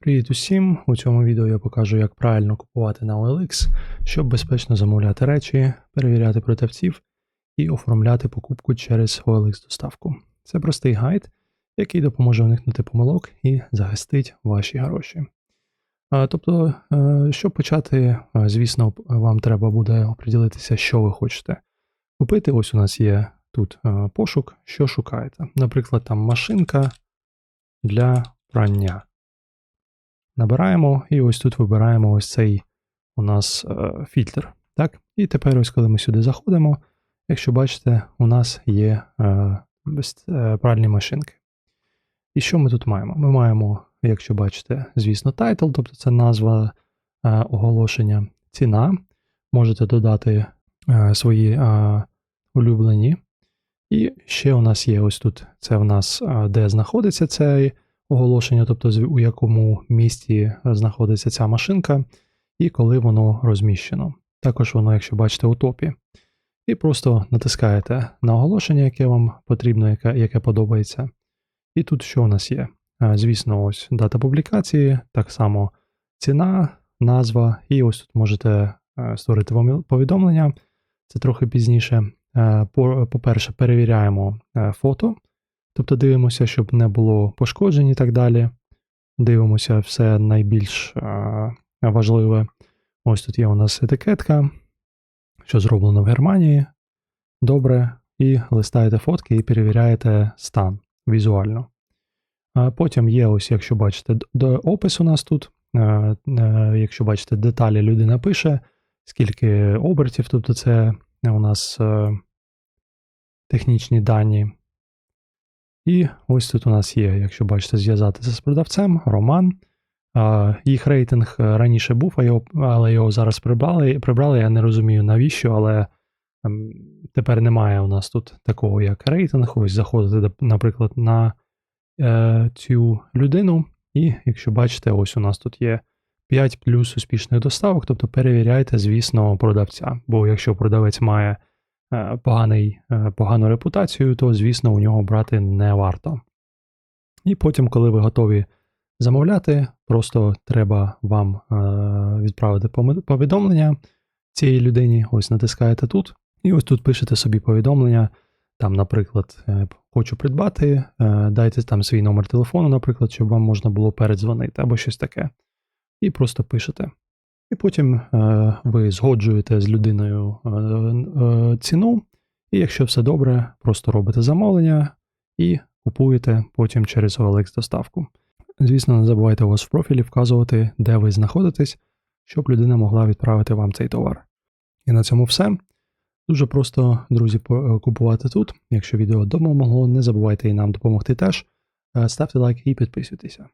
Привіт усім! У цьому відео я покажу, як правильно купувати на OLX, щоб безпечно замовляти речі, перевіряти продавців і оформляти покупку через OLX доставку. Це простий гайд, який допоможе уникнути помилок і захистить ваші гроші. Тобто, е, щоб почати, е, звісно, вам треба буде оприділитися, що ви хочете купити. Ось у нас є тут е, пошук, що шукаєте. Наприклад, там машинка для прання. Набираємо, і ось тут вибираємо ось цей у нас е, фільтр. Так? І тепер, ось коли ми сюди заходимо, якщо бачите, у нас є е, е, пральні машинки. І що ми тут маємо? Ми маємо, якщо бачите, звісно, тайтл, тобто це назва оголошення, ціна. Можете додати свої улюблені. І ще у нас є ось тут, це в нас де знаходиться цей оголошення, тобто у якому місті знаходиться ця машинка, і коли воно розміщено. Також воно, якщо бачите, у топі. І просто натискаєте на оголошення, яке вам потрібно, яке, яке подобається. І тут що у нас є? Звісно, ось дата публікації, так само ціна, назва, і ось тут можете е, створити вам повідомлення. Це трохи пізніше. Е, по- По-перше, перевіряємо е, фото, тобто дивимося, щоб не було пошкоджень і так далі. Дивимося все найбільш е, важливе. Ось тут є у нас етикетка, що зроблено в Германії. Добре. І листаєте фотки і перевіряєте стан візуально. А Потім є ось, якщо бачите, опис у нас тут. Якщо бачите, деталі людина пише, скільки обертів, тобто це у нас технічні дані. І ось тут у нас є, якщо бачите, зв'язатися з продавцем, роман. Їх рейтинг е, раніше був, а його, але його зараз прибрали. Прибрали, я не розумію навіщо, але ем, тепер немає у нас тут такого, як рейтинг. Ось заходите, наприклад, на е, цю людину, і якщо бачите, ось у нас тут є 5 плюс успішних доставок, тобто перевіряйте, звісно, продавця. Бо якщо продавець має поганий, е, погану репутацію, то, звісно, у нього брати не варто. І потім, коли ви готові замовляти, просто треба вам е, відправити повідомлення цій людині. Ось натискаєте тут, і ось тут пишете собі повідомлення. Там, наприклад, е, хочу придбати, е, дайте там свій номер телефону, наприклад, щоб вам можна було передзвонити або щось таке. І просто пишете. І потім е, ви згоджуєте з людиною е, е, ціну, і якщо все добре, просто робите замовлення і купуєте потім через OLX доставку. Звісно, не забувайте у вас в профілі вказувати, де ви знаходитесь, щоб людина могла відправити вам цей товар. І на цьому все. Дуже просто, друзі, купувати тут. Якщо відео допомогло, не забувайте і нам допомогти теж. Ставте лайк і підписуйтеся.